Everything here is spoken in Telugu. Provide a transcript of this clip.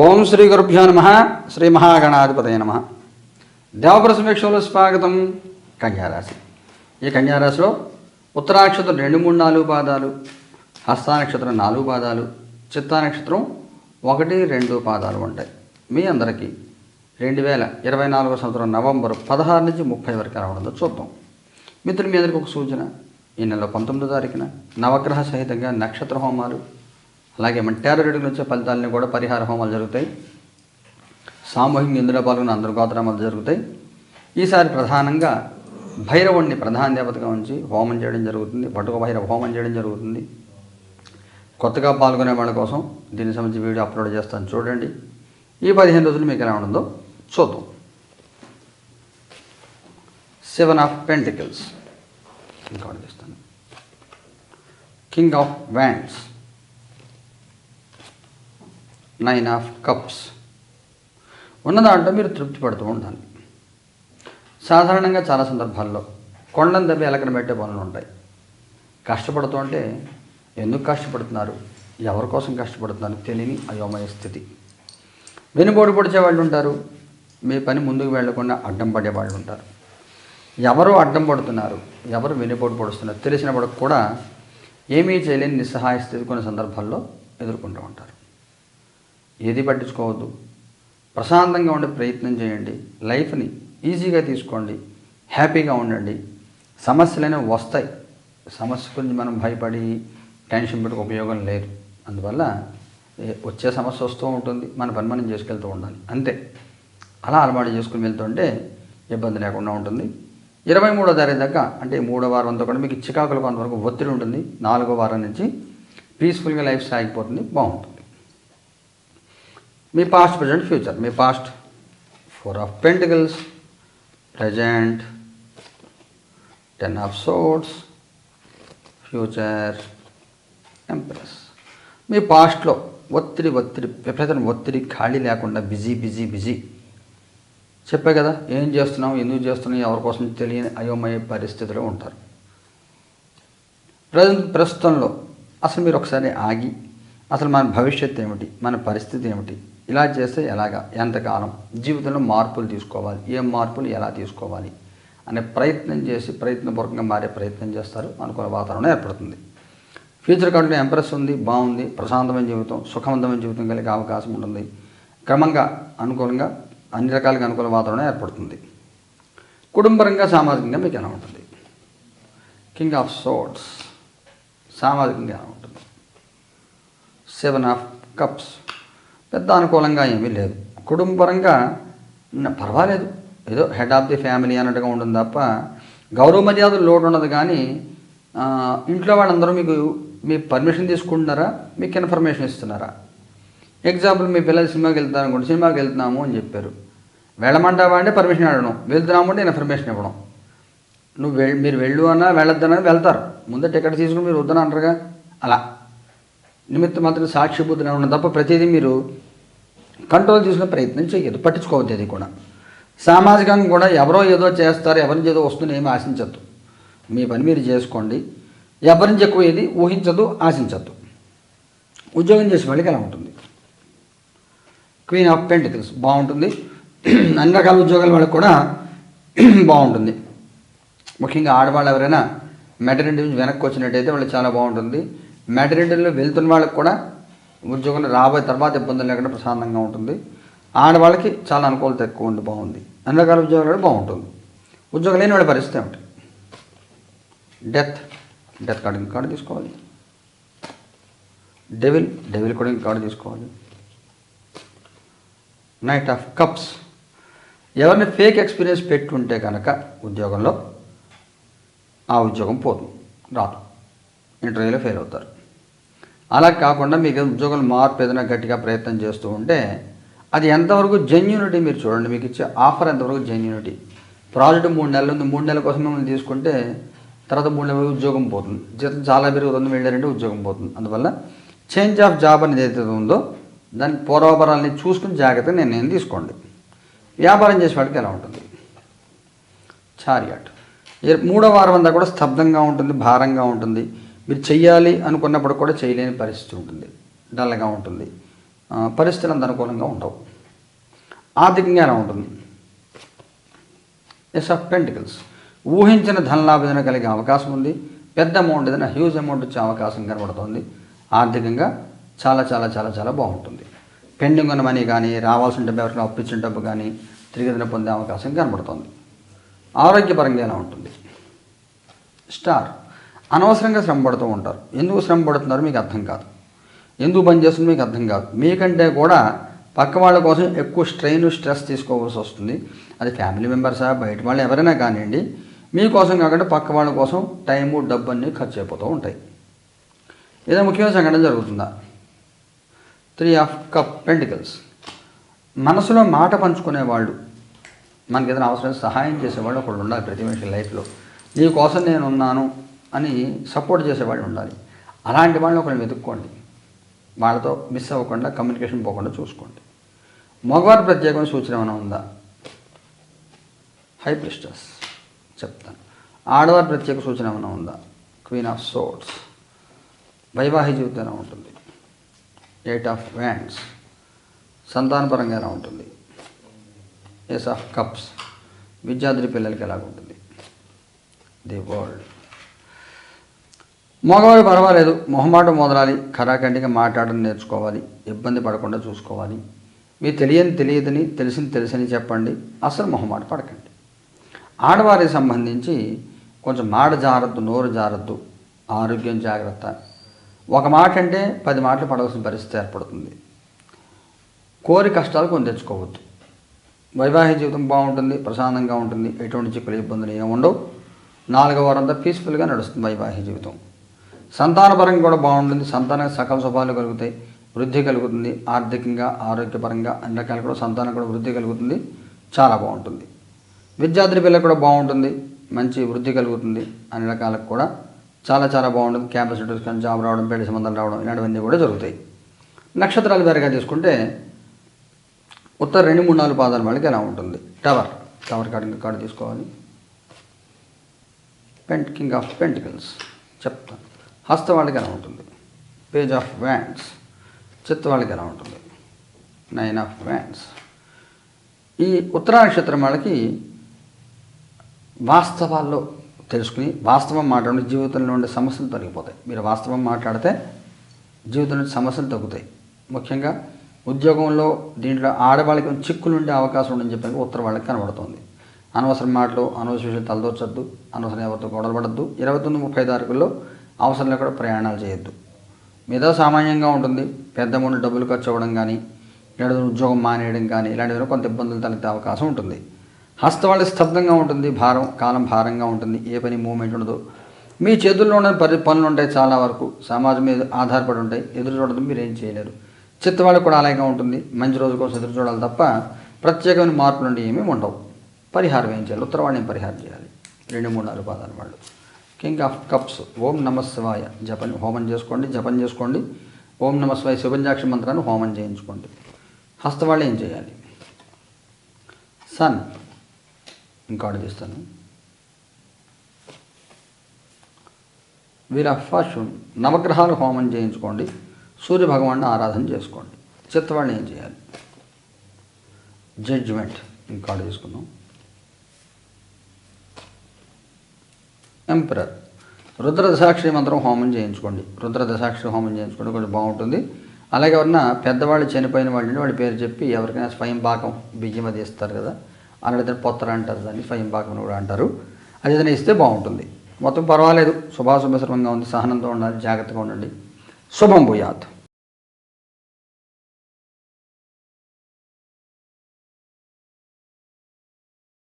ఓం శ్రీ గురుభ్యో నమ. శ్రీ మహాగణాధిపతయ నమ. దేవప్ర సమీక్షలో స్వాగతం కన్యారాశి. ఈ కన్యారాశిలో ఉత్తరాక్షత్రం రెండు మూడు నాలుగు పాదాలు హస్తానక్షత్రం నాలుగు పాదాలు చిత్తా నక్షత్రం ఒకటి రెండు పాదాలు ఉంటాయి. మీ అందరికీ రెండు వేల ఇరవై నాలుగో సంవత్సరం నవంబర్ పదహారు నుంచి ముప్పై వరకు ఎలా చూద్దాం. మిత్రులు మీ అందరికీ ఒక సూచన. ఈ నెల పంతొమ్మిదో తారీఖున నవగ్రహ సహితంగా నక్షత్ర హోమాలు అలాగే మన టేరో రెడ్డికి వచ్చే ఫలితాలని కూడా పరిహార హోమాలు జరుగుతాయి. సామూహిక ఇందులో పాల్గొన్న అందరు గోత్రామాలు జరుగుతాయి. ఈసారి ప్రధానంగా భైరవుణ్ణి ప్రధాన దేవతగా ఉంచి హోమం చేయడం జరుగుతుంది. పట్టుక భైరవ హోమం చేయడం జరుగుతుంది. కొత్తగా పాల్గొనే వాళ్ళ కోసం దీనికి సంబంధించి వీడియో అప్లోడ్ చేస్తాను. చూడండి. ఈ పదిహేను రోజులు మీకు ఎలా ఉండదో చూద్దాం. Seven of pentacles. ఇంకా king of wands. Nine of cups. ఉన్న దాంట్లో మీరు తృప్తి పడుతూ ఉండాలి. సాధారణంగా చాలా సందర్భాల్లో కొండను దెబ్బ ఎలకన పెట్టే పనులు ఉంటాయి. కష్టపడుతూ ఉంటే ఎందుకు కష్టపడుతున్నారు? ఎవరి కోసం కష్టపడుతున్నారు? తెలియని అయోమయ స్థితి. వెనుబోడు పొడిచే వాళ్ళు ఉంటారు. మీ పని ముందుకు వెళ్ళకుండా అడ్డం పడే వాళ్ళు ఉంటారు. ఎవరు అడ్డం పడుతున్నారు? ఎవరు వెనుబోటు పొడుస్తున్నారు? తెలిసినప్పుడు కూడా ఏమీ చేయలేని నిస్సహాయ స్థితి కొన్ని సందర్భాల్లో ఎదుర్కొంటూ ఉంటారు. ఏది పట్టించుకోవద్దు. ప్రశాంతంగా ఉండే ప్రయత్నం చేయండి. లైఫ్ని ఈజీగా తీసుకోండి. హ్యాపీగా ఉండండి. సమస్యలనే వస్తాయి. సమస్య గురించి మనం భయపడి టెన్షన్ పెట్టుకు ఉపయోగం లేదు. అందువల్ల వచ్చే సమస్య వస్తూ ఉంటుంది. మన పని మనం చేసుకెళ్తూ ఉండాలి. అంతే. అలా అలవాటు చేసుకుని వెళ్తుంటే ఇబ్బంది లేకుండా ఉంటుంది. ఇరవై మూడో తారీఖు దాకా అంటే మూడో వారం అంతా కూడా మీకు చికాకులు కొంతవరకు ఒత్తిడి ఉంటుంది. నాలుగో వారం నుంచి పీస్ఫుల్గా లైఫ్ సాగిపోతుంది. బాగుంటుంది. మీ past present future me past four of pentacles present ten of swords future empress మీ పాస్ట్లో ఒత్తిడి ఒత్తిడి విపరీతం ఒత్తిడి ఖాళీ లేకుండా బిజీ బిజీ బిజీ చెప్పే కదా ఏం చేస్తున్నాం ఎందుకు చేస్తున్నాం ఎవరి కోసం తెలియని అయోమయ పరిస్థితిలో ఉంటారు. ప్రజెంట్ ప్రస్తుతంలో అసలు మీరు ఒకసారి ఆగి అసలు మన భవిష్యత్తు ఏమిటి మన పరిస్థితి ఏమిటి ఇలా చేస్తే ఎలాగా? ఎంతకాలం? జీవితంలో మార్పులు తీసుకోవాలి. ఏ మార్పులు? ఎలా తీసుకోవాలి? అనే ప్రయత్నం చేసి ప్రయత్నపూర్వకంగా మారే ప్రయత్నం చేస్తారు. అనుకున్న వాతావరణం ఏర్పడుతుంది. ఫ్యూచర్ కార్డులో ఎంప్రెస్ ఉంది బాగుంది ప్రశాంతమైన జీవితం సుఖవంతమైన జీవితం కలిగే అవకాశం ఉంటుంది. క్రమంగా అనుకూలంగా అన్ని రకాలుగా అనుకూల వాతావరణం ఏర్పడుతుంది. కుటుంబరంగా సామాజికంగా మీకు ఎలా ఉంటుంది? కింగ్ ఆఫ్ సోట్స్ సామాజికంగా ఎలా ఉంటుంది? సెవెన్ ఆఫ్ కప్స్ పెద్ద అనుకూలంగా ఏమీ లేదు. కుటుంబపరంగా పర్వాలేదు. ఏదో హెడ్ ఆఫ్ ది ఫ్యామిలీ అన్నట్టుగా ఉంటుంది తప్ప గౌరవ మర్యాదలు లోటు ఉండదు కానీ ఇంట్లో వాళ్ళందరూ మీకు మీ పర్మిషన్ తీసుకుంటున్నారా? మీకు ఇన్ఫర్మేషన్ ఇస్తున్నారా? ఎగ్జాంపుల్ మీ పిల్లలు సినిమాకి వెళ్తారు అనుకోండి సినిమాకి వెళ్తున్నాము అని చెప్పారు. వెళ్ళమంటావా అంటే పర్మిషన్ అడగడం. వెళ్తున్నాము అంటే ఇన్ఫర్మేషన్ ఇవ్వడం. నువ్వు వెళ్ మీరు వెళ్ళు అన్నా వెళ్ళొద్దన్నా వెళ్తారు. ముందే టికెట్ తీసుకుని మీరు వద్దని అంటారుగా? అలా. నిమిత్త మాత్రం సాక్షి ఉన్న ఉండడం తప్ప ప్రతిదీ మీరు కంట్రోల్ చేసిన ప్రయత్నం చేయదు పట్టించుకోవద్దు అది కూడా. సామాజికంగా కూడా ఎవరో ఏదో చేస్తారు ఎవరి నుంచి ఏదో వస్తుంది ఏమి ఆశించద్దు. మీ పని మీరు చేసుకోండి. ఎవరి నుంచి ఎక్కువ ఏది ఊహించదు ఆశించద్దు. ఉద్యోగం చేసే వాళ్ళకి ఎలా ఉంటుంది? క్వీన్ ఆఫ్ పెంటికల్స్ బాగుంటుంది. అన్ని రకాల ఉద్యోగాల వాళ్ళకి కూడా బాగుంటుంది. ముఖ్యంగా ఆడవాళ్ళు ఎవరైనా మెటర్నిటీ నుంచి వెనక్కి వచ్చినట్టయితే వాళ్ళు చాలా బాగుంటుంది. మెటర్నిటీలో వెళ్తున్న వాళ్ళకి కూడా ఉద్యోగంలో రాబోయే తర్వాత ఇబ్బందులు లేకుండా ప్రశాంతంగా ఉంటుంది. ఆడవాళ్ళకి చాలా అనుకూలత ఎక్కువ ఉండి బాగుంది. అన్ని రకాల ఉద్యోగాలు కూడా బాగుంటుంది. ఉద్యోగం లేని వాళ్ళ పరిస్థితి ఏమిటి? డెత్. డెత్ కార్డు ఇంక కార్డు తీసుకోవాలి. డెవిల్. డెవిల్ కూడా ఇంక కార్డు తీసుకోవాలి. Knight of cups. ఎవరిని ఫేక్ ఎక్స్పీరియన్స్ పెట్టుంటే కనుక ఉద్యోగంలో ఆ ఉద్యోగం పోదు. రాదు. ఇంటర్వ్యూలో ఫెయిల్ అవుతారు. అలా కాకుండా మీకు ఉద్యోగంలో మార్పు ఏదైనా గట్టిగా ప్రయత్నం చేస్తూ ఉంటే అది ఎంతవరకు జెన్యూనిటీ మీరు చూడండి మీకు ఇచ్చే ఆఫర్ ఎంతవరకు జెన్యూనిటీ ప్రాజెక్ట్ మూడు నెలలు ఉంది మూడు నెలల కోసం మిమ్మల్ని తీసుకుంటే తర్వాత మూడు నెలల ఉద్యోగం పోతుంది. జీతం చాలా పెరుగుతుంది వెళ్ళారంటే ఉద్యోగం పోతుంది. అందువల్ల చేంజ్ ఆఫ్ జాబ్ అనేది ఏదైతే ఉందో దాని పూర్వాపరాలని చూసుకుని జాగ్రత్తగా నిర్ణయం తీసుకోండి. వ్యాపారం చేసే వాడికి ఎలా ఉంటుంది? చారియాట్ మూడో వారం అంతా కూడా స్తబ్దంగా ఉంటుంది భారంగా ఉంటుంది. మీరు చెయ్యాలి అనుకున్నప్పుడు కూడా చేయలేని పరిస్థితి ఉంటుంది. డల్గా ఉంటుంది. పరిస్థితులు అంత అనుకూలంగా ఉండవు. ఆర్థికంగా ఎలా ఉంటుంది. ఎస్ ఆఫ్ పెంటికల్స్ ఊహించిన ధనలాభం కలిగే అవకాశం ఉంది. పెద్ద అమౌంట్ ఏదైనా హ్యూజ్ అమౌంట్ వచ్చే అవకాశం కనబడుతుంది. ఆర్థికంగా చాలా చాలా చాలా చాలా బాగుంటుంది. పెండింగ్ ఉన్న మనీ కానీ రావాల్సిన డబ్బు ఎవరికైనా అప్పించిన డబ్బు కానీ తిరిగి పొందే అవకాశం కనబడుతుంది. ఆరోగ్యపరంగా ఎలా ఉంటుంది? స్టార్ అనవసరంగా శ్రమ పడుతూ ఉంటారు. ఎందుకు శ్రమ పడుతున్నారో మీకు అర్థం కాదు. ఎందుకు పని చేస్తుందో మీకు అర్థం కాదు. మీకంటే కూడా పక్క వాళ్ళ కోసం ఎక్కువ స్ట్రెయిన్ స్ట్రెస్ తీసుకోవాల్సి వస్తుంది. అది ఫ్యామిలీ మెంబర్సా బయట వాళ్ళు ఎవరైనా కానివ్వండి మీకోసం కాకుండా పక్క వాళ్ళ కోసం టైము డబ్బు అన్నీ ఖర్చు అయిపోతూ ఉంటాయి. ఏదో ముఖ్యమైన సంఘటన జరుగుతుందా? త్రీ ఆఫ్ కప్ పెంటికల్స్ మనసులో మాట పంచుకునేవాళ్ళు మనకి ఏదైనా అవసరం సహాయం చేసేవాళ్ళు ఒకళ్ళు ఉండాలి ప్రతి మనిషి లైఫ్లో. నీ కోసం నేను ఉన్నాను అని సపోర్ట్ చేసేవాళ్ళు ఉండాలి. అలాంటి వాళ్ళని ఒకరిని వెతుక్కోండి. వాళ్ళతో మిస్ అవ్వకుండా కమ్యూనికేషన్ పోకుండా చూసుకోండి. మగవారి ప్రత్యేకమైన సూచన ఏమైనా ఉందా? హై ప్రిస్టర్స్ చెప్తాను. ఆడవారి ప్రత్యేక సూచన ఏమైనా ఉందా? క్వీన్ ఆఫ్ సోట్స్ వైవాహిక జీవితం ఎలా ఉంటుంది? ఎయిట్ ఆఫ్ వ్యాండ్స్ సంతానపరంగా ఎలా ఉంటుంది? ఎస్ ఆఫ్ కప్స్ విద్యార్థి పిల్లలకి ఎలాగుంటుంది? ది వరల్డ్ మగవాడు పర్వాలేదు మొహమాటం మొదలాలి ఖరాఖండిగా మాట్లాడడం నేర్చుకోవాలి ఇబ్బంది పడకుండా చూసుకోవాలి. మీ తెలియని తెలియదని తెలిసింది తెలిసని చెప్పండి అసలు మొహమాట పడకండి. ఆడవారికి సంబంధించి కొంచెం మాట జారద్దు నోరు జారద్దు ఆరోగ్యం జాగ్రత్త. ఒక మాట అంటే పది మాటలు పడవలసిన పరిస్థితి ఏర్పడుతుంది. కోరి కష్టాలు కొని తెచ్చుకోవద్దు. వైవాహిక జీవితం బాగుంటుంది ప్రశాంతంగా ఉంటుంది ఎటువంటి చిక్కులు ఇబ్బందులు ఏమి ఉండవు. నాలుగో వారంతా పీస్ఫుల్గా నడుస్తుంది వైవాహిక జీవితం. సంతానపరంగా కూడా బాగుంటుంది. సంతానం సకల శుభాలు కలుగుతాయి. వృద్ధి కలుగుతుంది. ఆర్థికంగా ఆరోగ్యపరంగా అన్ని రకాలు కూడా సంతానం కూడా వృద్ధి కలుగుతుంది. చాలా బాగుంటుంది. విద్యార్థి పిల్లలకు కూడా బాగుంటుంది. మంచి వృద్ధి కలుగుతుంది. అన్ని రకాలకు కూడా చాలా చాలా బాగుంటుంది. క్యాంపస్ ఇంటర్వ్యూస్ కానీ జాబ్ రావడం పెళ్ళి సంబంధాలు రావడం ఇలాంటివన్నీ కూడా జరుగుతాయి. నక్షత్రాలు వేరుగా తీసుకుంటే ఉత్తర రెండు మూడు నాలుగు పాదాల వాళ్ళకి ఎలా ఉంటుంది? టవర్. టవర్ కార్డు ఇంకా కార్డు తీసుకోవాలి. పెంట్ కింగ్ ఆఫ్ పెంటికల్స్. చెప్తాను. హస్త వాళ్ళకి ఎలా ఉంటుంది? పేజ్ ఆఫ్ వ్యాండ్స్ చిత్త వాళ్ళకి ఎలా ఉంటుంది? నైన్ ఆఫ్ వ్యాండ్స్ ఈ ఉత్తరా నక్షత్రం వాళ్ళకి వాస్తవాల్లో తెలుసుకుని వాస్తవం మాట్లాడి జీవితంలో ఉండే సమస్యలు తొలగిపోతాయి. మీరు వాస్తవం మాట్లాడితే జీవితంలో సమస్యలు తగ్గుతాయి. ముఖ్యంగా ఉద్యోగంలో దీంట్లో ఆడవాళ్ళకి చిక్కులు ఉండే అవకాశం ఉందని చెప్పి ఉత్తర వాళ్ళకి కనబడుతుంది. అనవసరం మాటలు అనవసర విషయాలు తలదోచద్దు అనవసరం ఎవరితో గొడవలు పడద్దు. ఇరవై తొమ్మిది ముప్పై తారీఖుల్లో అవసరంలో కూడా ప్రయాణాలు చేయొద్దు. మీద సామాన్యంగా ఉంటుంది. పెద్ద మూడు డబ్బులు ఖర్చు అవ్వడం కానీ లేదా ఉద్యోగం మానేయడం కానీ ఇలాంటివి కొంత ఇబ్బందులు తలెత్తే అవకాశం ఉంటుంది. హస్తవాళ్ళు స్తబ్దంగా ఉంటుంది. భారం కాలం భారంగా ఉంటుంది. ఏ పని మూమెంట్ ఉండదు. మీ చేతుల్లో ఉన్న పరి పనులు ఉంటాయి చాలా వరకు సమాజం మీద ఆధారపడి ఉంటాయి. ఎదురు చూడడం మీరు ఏం చేయలేరు. చిత్తవాళ్ళు కూడా అలాగే ఉంటుంది. మంచి రోజు కోసం ఎదురు చూడాలి తప్ప ప్రత్యేకమైన మార్పులు అంటే ఏమీ ఉండవు. పరిహారం ఏం చేయాలి? ఉత్తరవాణి ఏం పరిహారం చేయాలి. రెండు మూడు నాలుగు పాదాలు వాళ్ళు. King of cups. ఓం నమస్వాయ శివాయ. జపం హోమం చేసుకోండి జపం చేసుకోండి. ఓం నమస్వాయ శుభంజాక్ష మంత్రాన్ని హోమం చేయించుకోండి. హస్తవాళ్ళు ఏం చేయాలి? సన్. ఇంకోటి తీస్తాను వీర ఫార్చ్యూన్ నవగ్రహాలు హోమం చేయించుకోండి. సూర్య భగవాన్ని ఆరాధన చేసుకోండి. చిత్తవాళ్ళు ఏం చేయాలి? జడ్జిమెంట్. ఇంకోటి తీసుకుందాం. ఎంపరర్ రుద్ర దశాక్షరి మంత్రం హోమం చేయించుకోండి. రుద్రదశాక్షి హోమం చేయించుకోండి కొంచెం బాగుంటుంది. అలాగే ఎవరన్నా పెద్దవాళ్ళు చనిపోయిన వాళ్ళని వాళ్ళ పేరు చెప్పి ఎవరికైనా స్వయం భాగం బియ్యం అది ఇస్తారు కదా అలాంటి పొత్తర అంటారు దాన్ని స్వయం పాకం కూడా అంటారు. అది ఏదైనా ఇస్తే బాగుంటుంది. మొత్తం పర్వాలేదు. శుభాశుభశ్రమంగా ఉంది. సహనంతో ఉండాలి. జాగ్రత్తగా ఉండండి. శుభం భూయాత్.